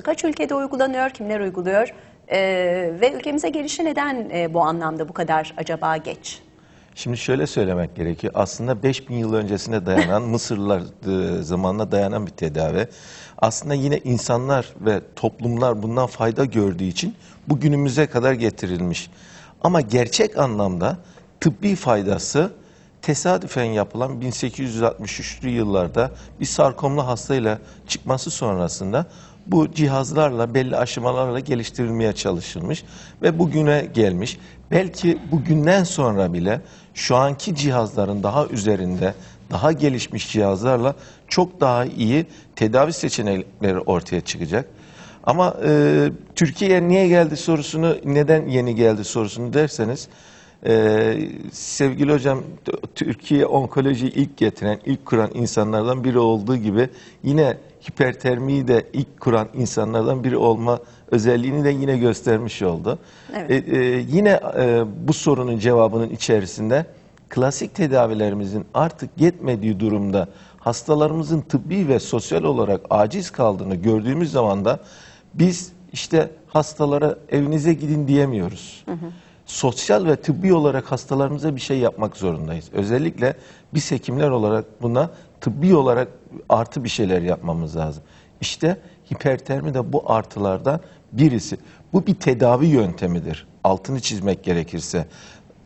Kaç ülkede uygulanıyor, kimler uyguluyor Ee, ve ülkemize gelişi neden e, bu anlamda bu kadar acaba geç? Şimdi şöyle söylemek gerekiyor. Aslında 5000 yıl öncesine dayanan, Mısırlılar e, zamanına dayanan bir tedavi. Aslında yine insanlar ve toplumlar bundan fayda gördüğü için bugünümüze kadar getirilmiş. Ama gerçek anlamda tıbbi faydası tesadüfen yapılan 1863'lü yıllarda bir sarkomlu hastayla çıkması sonrasında bu cihazlarla belli aşamalarla geliştirilmeye çalışılmış ve bugüne gelmiş. Belki bugünden sonra bile şu anki cihazların daha üzerinde daha gelişmiş cihazlarla çok daha iyi tedavi seçenekleri ortaya çıkacak. Ama e, Türkiye'ye niye geldi sorusunu, neden yeni geldi sorusunu derseniz, e, sevgili hocam Türkiye onkolojiyi ilk getiren, ilk kuran insanlardan biri olduğu gibi yine hipertermiyi de ilk kuran insanlardan biri olma özelliğini de yine göstermiş oldu. Evet. E, e, yine e, bu sorunun cevabının içerisinde klasik tedavilerimizin artık yetmediği durumda hastalarımızın tıbbi ve sosyal olarak aciz kaldığını gördüğümüz zaman da biz işte hastalara evinize gidin diyemiyoruz. Sosyal ve tıbbi olarak hastalarımıza bir şey yapmak zorundayız. Özellikle biz hekimler olarak buna tıbbi olarak artı bir şeyler yapmamız lazım. İşte hipertermi de bu artılardan birisi. Bu bir tedavi yöntemidir. Altını çizmek gerekirse.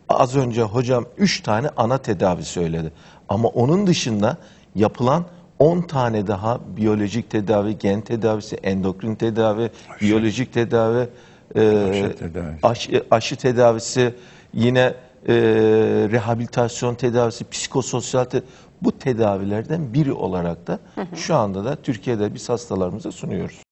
Az önce hocam 3 tane ana tedavi söyledi. Ama onun dışında yapılan 10 tane daha biyolojik tedavi, gen tedavisi, endokrin tedavi, biyolojik tedavi, e, Aşı tedavisi. aşı, aşı tedavisi, yine e, rehabilitasyon tedavisi, psikososyal te- bu tedavilerden biri olarak da şu anda da Türkiye'de biz hastalarımıza sunuyoruz.